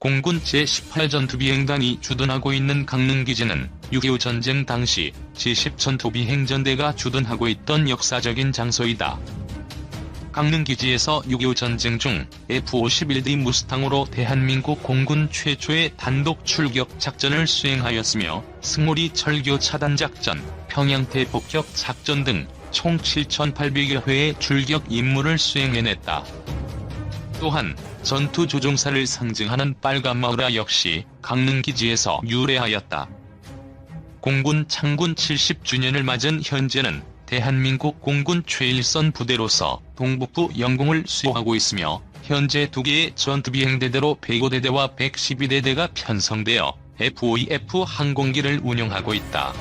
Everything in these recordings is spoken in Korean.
공군 제18전투비행단이 주둔하고 있는 강릉기지는 6.25 전쟁 당시 제10전투비행전대가 주둔하고 있던 역사적인 장소이다. 강릉기지에서 6.25 전쟁 중 F-51D 무스탕으로 대한민국 공군 최초의 단독 출격 작전을 수행하였으며 승오리 철교 차단 작전, 평양태 복격 작전 등 총 7,800여 회의 출격 임무를 수행해냈다. 또한 전투 조종사를 상징하는 빨간 마우라 역시 강릉 기지에서 유래하였다. 공군 창군 70주년을 맞은 현재는 대한민국 공군 최일선 부대로서 동북부 영공을 수호하고 있으며 현재 두 개의 전투비행대대로 105대대와 112대대가 편성되어 F-5F 항공기를 운영하고 있다.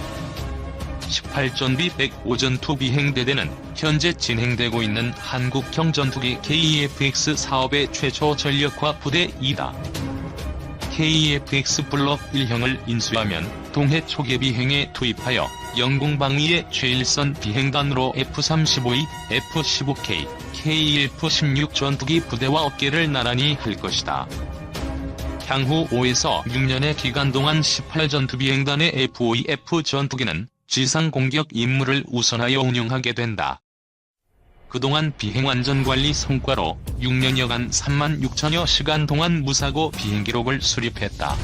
18전비 105전투 비행대대는 현재 진행되고 있는 한국형 전투기 KEFX 사업의 최초 전력화 부대이다. KEFX 블록 1형을 인수하면 동해 초계 비행에 투입하여 영공방위의 최일선 비행단으로 F-35E, F-15K, KF-16 전투기 부대와 어깨를 나란히 할 것이다. 향후 5에서 6년의 기간 동안 18전투 비행단의 F-5E-F 전투기는 지상 공격 임무를 우선하여 운영하게 된다. 그동안 비행안전관리 성과로 6년여간 3만 6천여 시간 동안 무사고 비행기록을 수립했다.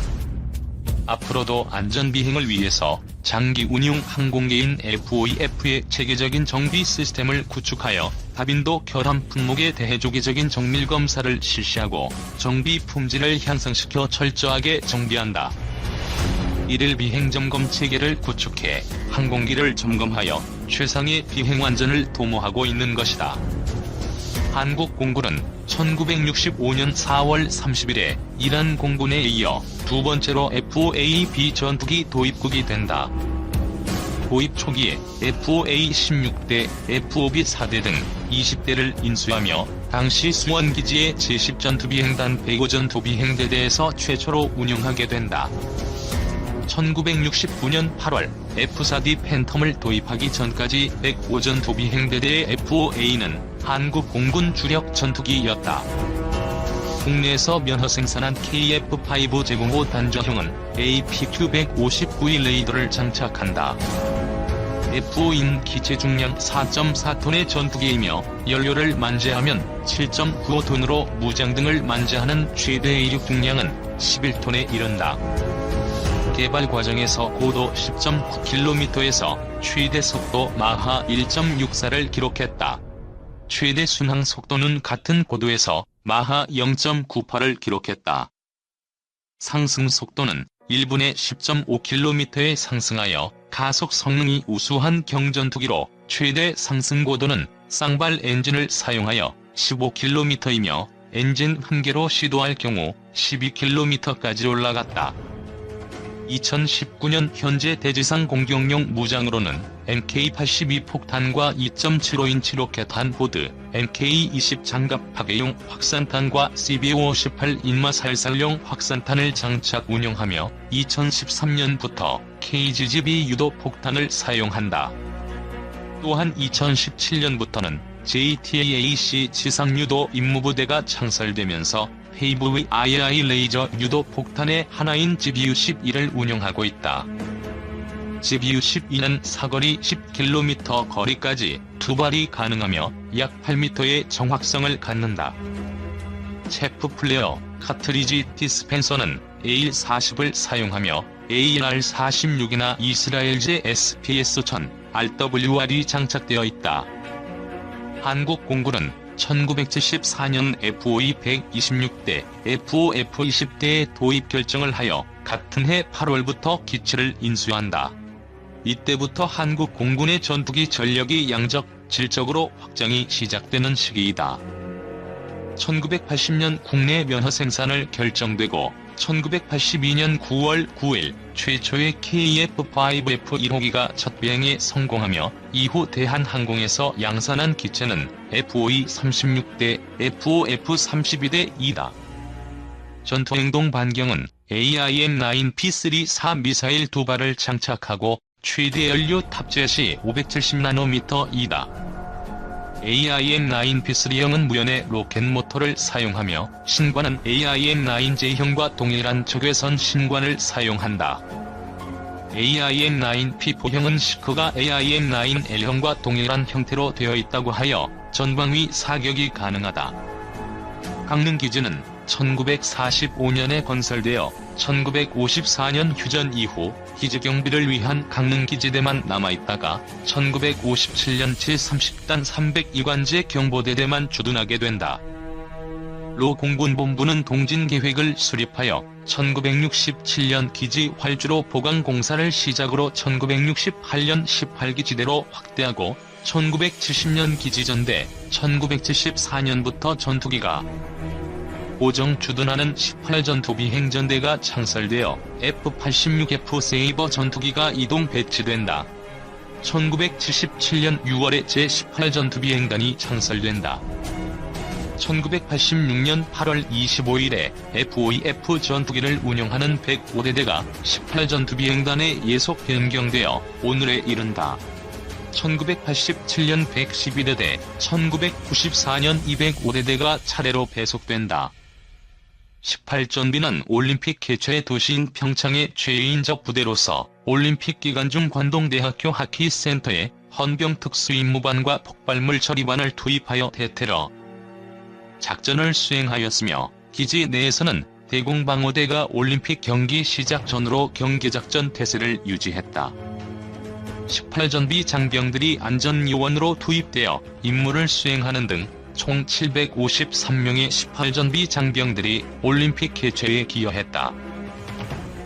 앞으로도 안전비행을 위해서 장기 운용 항공기인 F-5EF의 체계적인 정비 시스템을 구축하여 다빈도 결함 품목에 대해 조기적인 정밀 검사를 실시하고 정비 품질을 향상시켜 철저하게 정비한다. 이를 비행 점검 체계를 구축해 항공기를 점검하여 최상의 비행 안전을 도모하고 있는 것이다. 한국 공군은 1965년 4월 30일에 이란 공군에 이어 두 번째로 F-5A-B 전투기 도입국이 된다. 도입 초기에 F-5A-16대, F-5B 4대 등 20대를 인수하며 당시 수원기지의 제10전투비행단 105전투비행대대에서 최초로 운영하게 된다. 1969년 8월 F-4D 팬텀을 도입하기 전까지 105전 도비행대대의 F-5A는 한국 공군 주력 전투기였다. 국내에서 면허 생산한 KF-5 제공호 단조형은 APQ-159의 레이더를 장착한다. F-5인 기체 중량 4.4톤의 전투기이며 연료를 만재하면 7.95톤으로 무장 등을 만재하는 최대 이륙 중량은 11톤에 이른다. 개발 과정에서 고도 10.9km에서 최대 속도 마하 1.64를 기록했다. 최대 순항 속도는 같은 고도에서 마하 0.98을 기록했다. 상승 속도는 1분에 10.5km에 상승하여 가속 성능이 우수한 경전투기로 최대 상승 고도는 쌍발 엔진을 사용하여 15km이며 엔진 한 개로 시도할 경우 12km까지 올라갔다. 2019년 현재 대지상 공격용 무장으로는 MK-82 폭탄과 2.75인치 로켓탄 보드, MK-20 장갑 파괴용 확산탄과 CB-58 인마살살용 확산탄을 장착 운영하며 2013년부터 KGGB 유도 폭탄을 사용한다. 또한 2017년부터는 JTAAC 지상유도 임무부대가 창설되면서 페이브의 II 레이저 유도 폭탄의 하나인 GBU-12를 운영하고 있다. GBU-12는 사거리 10km 거리까지 두 발이 가능하며 약 8m의 정확성을 갖는다. 체프 플레어, 카트리지 디스펜서는 AR-40을 사용하며 AR-46이나 이스라엘제 SPS-1000, RWR이 장착되어 있다. 한국 공군은 1974년 F-5E 126대, F-5 F-20대의 도입 결정을 하여 같은 해 8월부터 기체를 인수한다. 이때부터 한국 공군의 전투기 전력이 양적, 질적으로 확장이 시작되는 시기이다. 1980년 국내 면허 생산을 결정되고 1982년 9월 9일 최초의 KF-5F 1호기가 첫 비행에 성공하며 이후 대한항공에서 양산한 기체는 F-5E 36대, F-5F 32대이다. 전투행동 반경은 AIM-9P3-4 미사일 두 발을 장착하고 최대 연료 탑재 시 570나노미터이다. AIM-9P3형은 무연의 로켓 모터를 사용하며 신관은 AIM-9J형과 동일한 적외선 신관을 사용한다. AIM-9P4형은 시크가 AIM-9L형과 동일한 형태로 되어 있다고 하여 전방위 사격이 가능하다. 강릉 기지는 1945년에 건설되어 1954년 휴전 이후 기지 경비를 위한 강릉 기지대만 남아있다가 1957년 제30단 302관제 경보대대만 주둔하게 된다. 로 공군본부는 동진 계획을 수립하여 1967년 기지 활주로 보강 공사를 시작으로 1968년 18기지대로 확대하고 1970년 기지전대, 1974년부터 전투기가 고정 주둔하는 18전투 비 행전대가 창설되어 F-86F 세이버 전투기가 이동 배치된다. 1977년 6월에 제18전투 비 행단이 창설된다. 1986년 8월 25일에 F-5F 전투기를 운영하는 105대대가 18전투 비 행단에 예속 변경되어 오늘에 이른다. 1987년 112대대, 1994년 205대대가 차례로 배속된다. 18전비는 올림픽 개최 도시인 평창의 최인적 부대로서 올림픽 기간 중 관동대학교 하키센터에 헌병 특수임무반과 폭발물 처리반을 투입하여 대테러 작전을 수행하였으며 기지 내에서는 대공방어대가 올림픽 경기 시작 전으로 경계작전 태세를 유지했다. 18전비 장병들이 안전요원으로 투입되어 임무를 수행하는 등 총 753명의 18전비 장병들이 올림픽 개최에 기여했다.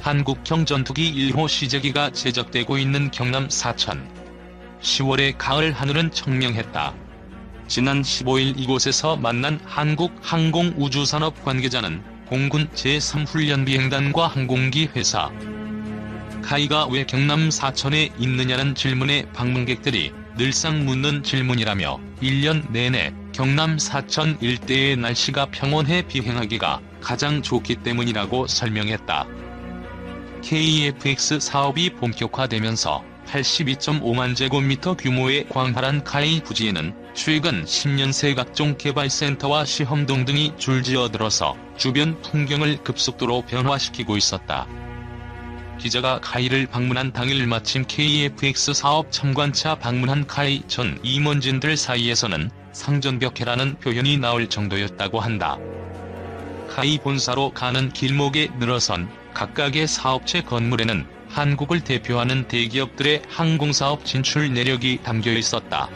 한국형 전투기 1호 시제기가 제작되고 있는 경남 사천. 10월의 가을 하늘은 청명했다. 지난 15일 이곳에서 만난 한국항공우주산업 관계자는 공군 제3훈련비행단과 항공기 회사 카이가 왜 경남 사천에 있느냐는 질문에 방문객들이 늘상 묻는 질문이라며 1년 내내 경남 사천 일대의 날씨가 평온해 비행하기가 가장 좋기 때문이라고 설명했다. KFX 사업이 본격화되면서 82.5만 제곱미터 규모의 광활한 카이 부지에는 최근 10년 새 각종 개발센터와 시험동 등이 줄지어 들어서 주변 풍경을 급속도로 변화시키고 있었다. 기자가 카이를 방문한 당일 마침 KFX 사업 참관차 방문한 카이 전 임원진들 사이에서는 상전벽해라는 표현이 나올 정도였다고 한다. 카이 본사로 가는 길목에 늘어선 각각의 사업체 건물에는 한국을 대표하는 대기업들의 항공사업 진출 내력이 담겨 있었다.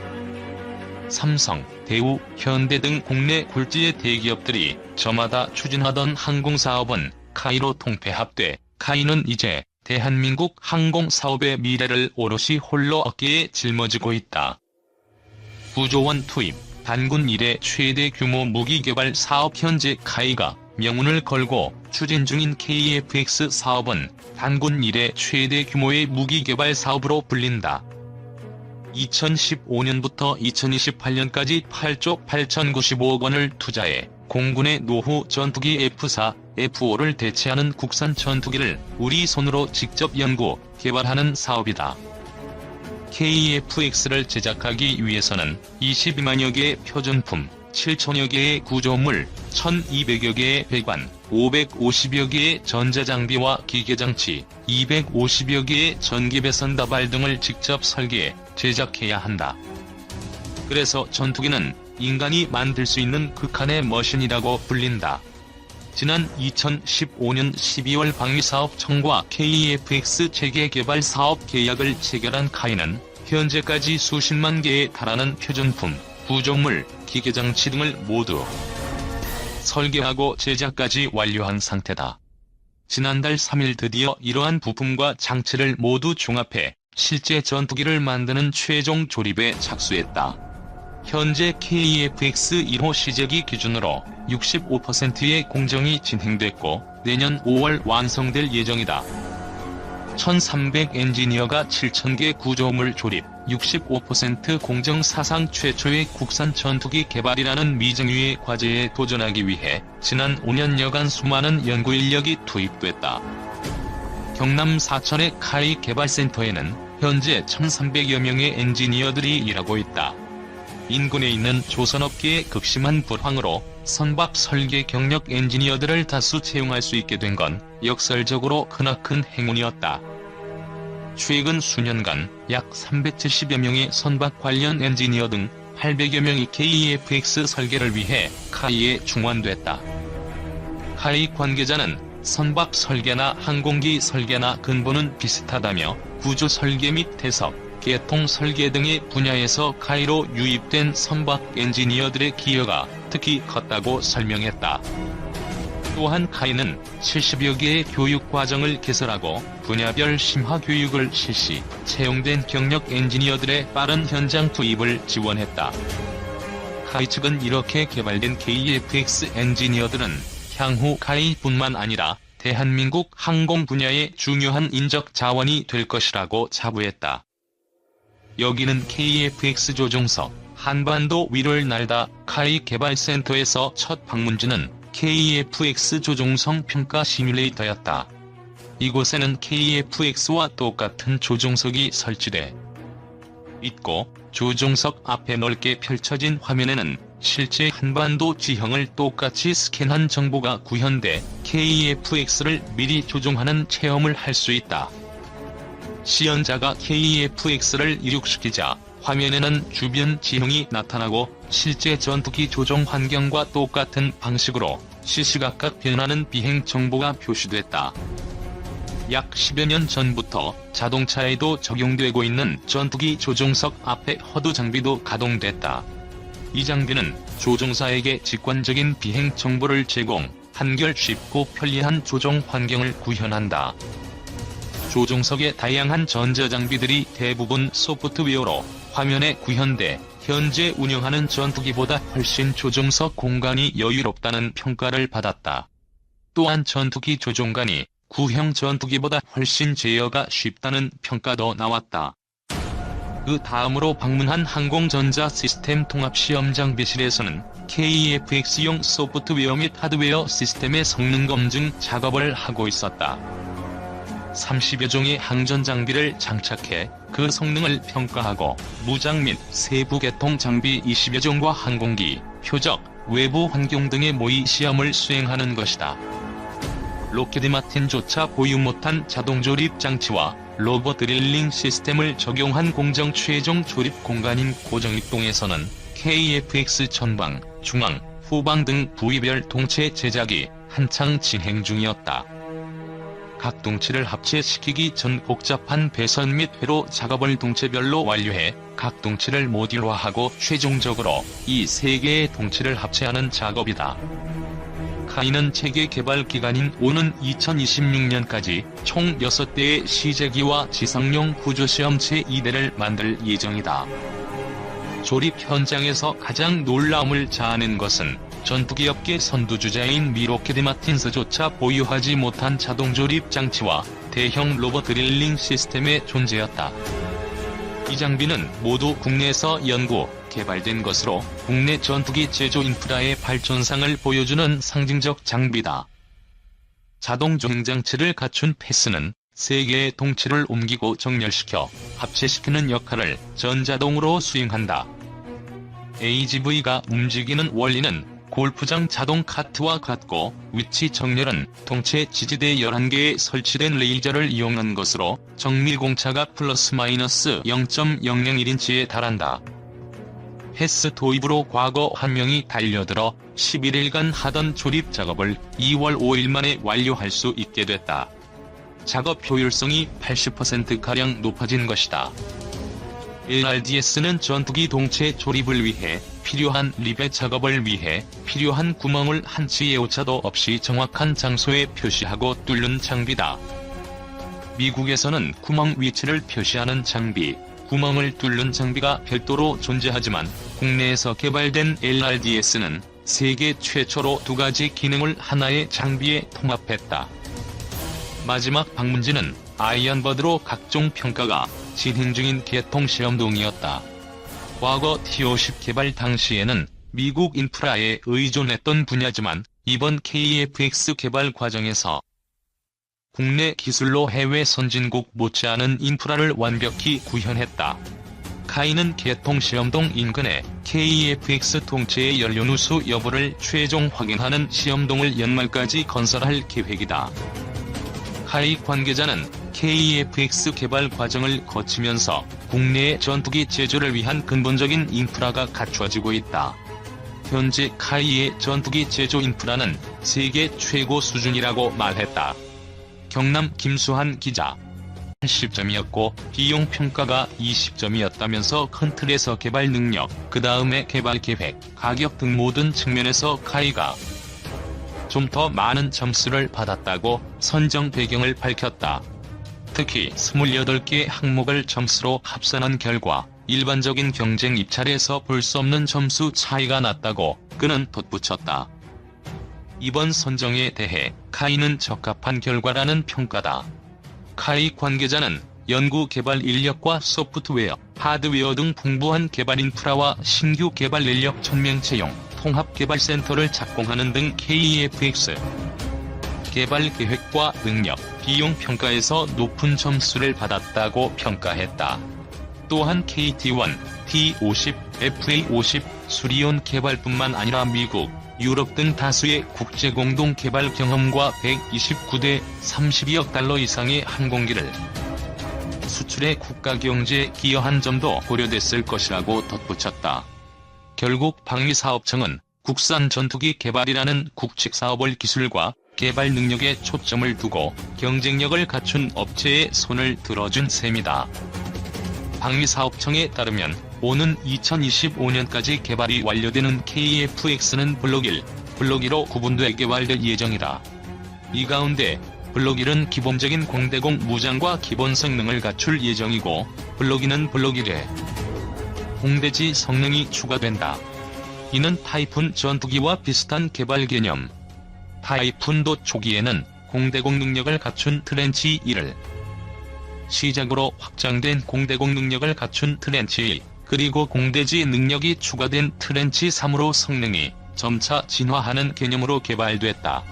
삼성, 대우, 현대 등 국내 굴지의 대기업들이 저마다 추진하던 항공사업은 카이로 통폐합돼 카이는 이제 대한민국 항공사업의 미래를 오롯이 홀로 어깨에 짊어지고 있다. 구조원 투입, 단군 이래 최대 규모 무기 개발 사업 현재 카이가 명운을 걸고 추진 중인 KFX 사업은 단군 이래 최대 규모의 무기 개발 사업으로 불린다. 2015년부터 2028년까지 8조 8,095억 원을 투자해 공군의 노후 전투기 F4, F5를 대체하는 국산 전투기를 우리 손으로 직접 연구, 개발하는 사업이다. KFX를 제작하기 위해서는 22만여 개의 표준품, 7천여 개의 구조물, 1200여 개의 배관, 550여 개의 전자장비와 기계장치, 250여 개의 전기배선 다발 등을 직접 설계해 제작해야 한다. 그래서 전투기는 인간이 만들 수 있는 극한의 머신이라고 불린다. 지난 2015년 12월 방위사업청과 KFX 체계 개발 사업 계약을 체결한 카이는 현재까지 수십만 개에 달하는 표준품, 구조물, 기계장치 등을 모두 설계하고 제작까지 완료한 상태다. 지난달 3일 드디어 이러한 부품과 장치를 모두 종합해 실제 전투기를 만드는 최종 조립에 착수했다. 현재 KFX 1호 시제기 기준으로 65%의 공정이 진행됐고 내년 5월 완성될 예정이다. 1300 엔지니어가 7000개 구조물 조립, 65% 공정 사상 최초의 국산 전투기 개발이라는 미정유의 과제에 도전하기 위해 지난 5년여간 수많은 연구 인력이 투입됐다. 경남 사천의 카이 개발센터에는 현재 1300여 명의 엔지니어들이 일하고 있다. 인근에 있는 조선업계의 극심한 불황으로 선박 설계 경력 엔지니어들을 다수 채용할 수 있게 된 건 역설적으로 크나큰 행운이었다. 최근 수년간 약 370여 명의 선박 관련 엔지니어 등 800여 명이 KEFX 설계를 위해 카이에 중환됐다. 카이 관계자는 선박 설계나 항공기 설계나 근본은 비슷하다며 구조 설계 및 해석, 개통 설계 등의 분야에서 카이로 유입된 선박 엔지니어들의 기여가 특히 컸다고 설명했다. 또한 카이는 70여 개의 교육 과정을 개설하고 분야별 심화 교육을 실시, 채용된 경력 엔지니어들의 빠른 현장 투입을 지원했다. 카이 측은 이렇게 개발된 KFX 엔지니어들은 향후 카이뿐만 아니라 대한민국 항공 분야의 중요한 인적 자원이 될 것이라고 자부했다. 여기는 KFX 조종석, 한반도 위를 날다 카이 개발센터에서 첫 방문지는 KFX 조종성 평가 시뮬레이터였다. 이곳에는 KFX와 똑같은 조종석이 설치돼 있고 조종석 앞에 넓게 펼쳐진 화면에는 실제 한반도 지형을 똑같이 스캔한 정보가 구현돼 KFX를 미리 조종하는 체험을 할 수 있다. 시연자가 KFX를 이륙시키자 화면에는 주변 지형이 나타나고 실제 전투기 조종 환경과 똑같은 방식으로 시시각각 변하는 비행 정보가 표시됐다. 약 10여 년 전부터 자동차에도 적용되고 있는 전투기 조종석 앞에 허드 장비도 가동됐다. 이 장비는 조종사에게 직관적인 비행 정보를 제공, 한결 쉽고 편리한 조종 환경을 구현한다. 조종석의 다양한 전자장비들이 대부분 소프트웨어로 화면에 구현돼 현재 운영하는 전투기보다 훨씬 조종석 공간이 여유롭다는 평가를 받았다. 또한 전투기 조종관이 구형 전투기보다 훨씬 제어가 쉽다는 평가도 나왔다. 그 다음으로 방문한 항공전자 시스템 통합 시험 장비실에서는 KFX용 소프트웨어 및 하드웨어 시스템의 성능 검증 작업을 하고 있었다. 30여 종의 항전 장비를 장착해 그 성능을 평가하고 무장 및 세부 개통 장비 20여 종과 항공기, 표적, 외부 환경 등의 모의 시험을 수행하는 것이다. 로키드 마틴조차 보유 못한 자동 조립 장치와 로봇 드릴링 시스템을 적용한 공정 최종 조립 공간인 고정입동에서는 KFX 전방, 중앙, 후방 등 부위별 동체 제작이 한창 진행 중이었다. 각 동체를 합체시키기 전 복잡한 배선 및 회로 작업을 동체별로 완료해 각 동체를 모듈화하고 최종적으로 이 세 개의 동체를 합체하는 작업이다. 카이는 체계 개발 기간인 오는 2026년까지 총 6대의 시제기와 지상용 구조시험 체 2대를 만들 예정이다. 조립 현장에서 가장 놀라움을 자아낸 것은 전투기 업계 선두주자인 미로키드 마틴스조차 보유하지 못한 자동 조립 장치와 대형 로봇 드릴링 시스템의 존재였다. 이 장비는 모두 국내에서 연구, 개발된 것으로 국내 전투기 제조 인프라의 발전상을 보여주는 상징적 장비다. 자동 조행 장치를 갖춘 패스는 세 개의 동체를 옮기고 정렬시켜 합체시키는 역할을 전자동으로 수행한다. AGV가 움직이는 원리는 골프장 자동 카트와 같고 위치 정렬은 동체 지지대 11개에 설치된 레이저를 이용한 것으로 정밀공차가 플러스 마이너스 0.001인치에 달한다. 패스 도입으로 과거 한 명이 달려들어 11일간 하던 조립 작업을 2월 5일 만에 완료할 수 있게 됐다. 작업 효율성이 80%가량 높아진 것이다. LRDS는 전투기 동체 조립을 위해 필요한 리벳 작업을 위해 필요한 구멍을 한치의 오차도 없이 정확한 장소에 표시하고 뚫는 장비다. 미국에서는 구멍 위치를 표시하는 장비, 구멍을 뚫는 장비가 별도로 존재하지만 국내에서 개발된 LRDS는 세계 최초로 두 가지 기능을 하나의 장비에 통합했다. 마지막 방문지는 아이언버드로 각종 평가가 진행 중인 개통시험동이었다. 과거 T-50 개발 당시에는 미국 인프라에 의존했던 분야지만 이번 KFX 개발 과정에서 국내 기술로 해외 선진국 못지않은 인프라를 완벽히 구현했다. 카이는 개통시험동 인근에 KEFX 통째의 연료누수 여부를 최종 확인하는 시험동을 연말까지 건설할 계획이다. 카이 관계자는 KEFX 개발 과정을 거치면서 국내의 전투기 제조를 위한 근본적인 인프라가 갖춰지고 있다. 현재 카이의 전투기 제조 인프라는 세계 최고 수준이라고 말했다. 경남 김수한 기자 80점이었고 비용 평가가 20점이었다면서 큰 틀에서 개발 능력, 그 다음에 개발 계획, 가격 등 모든 측면에서 카이가 좀 더 많은 점수를 받았다고 선정 배경을 밝혔다. 특히 28개 항목을 점수로 합산한 결과 일반적인 경쟁 입찰에서 볼 수 없는 점수 차이가 났다고 그는 덧붙였다. 이번 선정에 대해 카이는 적합한 결과라는 평가다. 카이 관계자는 연구 개발 인력과 소프트웨어, 하드웨어 등 풍부한 개발 인프라와 신규 개발 인력 1000명 채용, 통합 개발 센터를 작공하는 등 KEFX 개발 계획과 능력, 비용 평가에서 높은 점수를 받았다고 평가했다. 또한 KT1, T50, FA50, 수리온 개발뿐만 아니라 미국, 유럽 등 다수의 국제 공동 개발 경험과 129대 32억 달러 이상의 항공기를 수출해 국가 경제에 기여한 점도 고려됐을 것이라고 덧붙였다. 결국 방위사업청은 국산 전투기 개발이라는 국책 사업을 기술과 개발 능력에 초점을 두고 경쟁력을 갖춘 업체에 손을 들어준 셈이다. 방위사업청에 따르면 오는 2025년까지 개발이 완료되는 KF-X는 블록 1, 블록 2로 구분돼 개발될 예정이다. 이 가운데 블록 1은 기본적인 공대공 무장과 기본 성능을 갖출 예정이고 블록 2는 블록 1에 공대지 성능이 추가된다. 이는 타이푼 전투기와 비슷한 개발 개념. 타이푼도 초기에는 공대공 능력을 갖춘 트렌치 1을 시작으로 확장된 공대공 능력을 갖춘 트렌치 1, 그리고 공대지 능력이 추가된 트렌치 3으로 성능이 점차 진화하는 개념으로 개발됐다.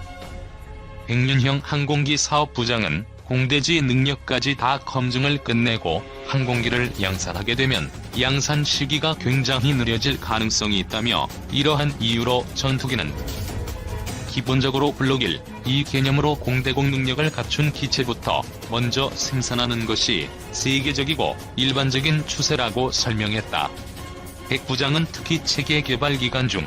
백륜형 항공기 사업 부장은 공대지 능력까지 다 검증을 끝내고 항공기를 양산하게 되면 양산 시기가 굉장히 느려질 가능성이 있다며 이러한 이유로 전투기는 기본적으로 블록 1, 이 개념으로 공대공 능력을 갖춘 기체부터 먼저 생산하는 것이 세계적이고 일반적인 추세라고 설명했다. 백 부장은 특히 체계 개발 기간 중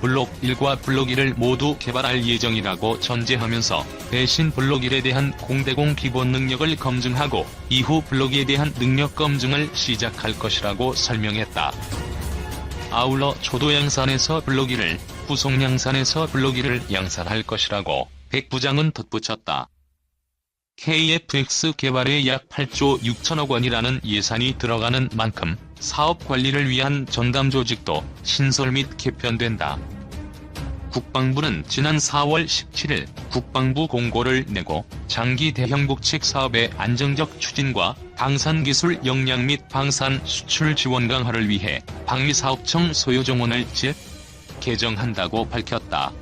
블록 1과 블록 2를 모두 개발할 예정이라고 전제하면서 대신 블록 1에 대한 공대공 기본 능력을 검증하고 이후 블록 2에 대한 능력 검증을 시작할 것이라고 설명했다. 아울러 초도 양산에서 블록 1을, 후속양산에서 블록 2를 양산할 것이라고 백 부장은 덧붙였다. KFX 개발에 약 8조 6천억 원이라는 예산이 들어가는 만큼 사업 관리를 위한 전담 조직도 신설 및 개편된다. 국방부는 지난 4월 17일 국방부 공고를 내고 장기 대형 국책 사업의 안정적 추진과 방산 기술 역량 및 방산 수출 지원 강화를 위해 방위사업청 소요 정원을 집 개정한다고 밝혔다.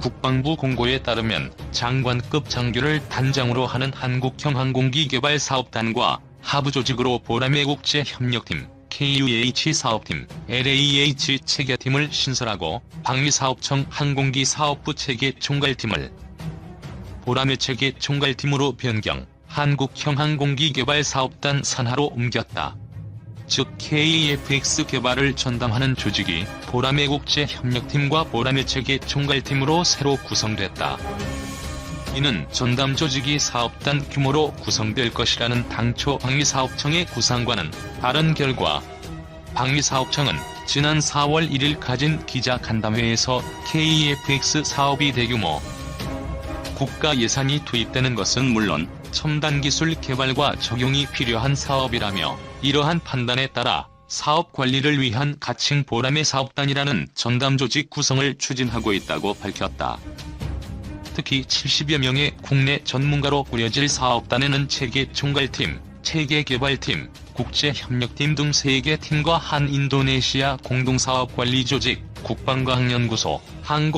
국방부 공고에 따르면 장관급 장교를 단장으로 하는 한국형 항공기 개발 사업단과 하부 조직으로 보람의 국제 협력팀, KUH 사업팀, LAH 체계팀을 신설하고 방위사업청 항공기 사업부 체계 총괄팀을 보람의 체계 총괄팀으로 변경, 한국형 항공기 개발 사업단 산하로 옮겼다. 즉 KFX 개발을 전담하는 조직이 보람의 국제 협력팀과 보람의 체계 총괄팀으로 새로 구성됐다. 이는 전담 조직이 사업단 규모로 구성될 것이라는 당초 방위사업청의 구상과는 다른 결과 방위사업청은 지난 4월 1일 가진 기자간담회에서 KEFX 사업이 대규모 국가 예산이 투입되는 것은 물론 첨단 기술 개발과 적용이 필요한 사업이라며 이러한 판단에 따라 사업 관리를 위한 가칭 보람의 사업단이라는 전담 조직 구성을 추진하고 있다고 밝혔다. 특히 70여 명의 국내 전문가로 꾸려질 사업단에는 체계 총괄팀, 체계 개발팀, 국제협력팀 등 3개 팀과 한 인도네시아 공동사업관리조직, 국방과학연구소, 항공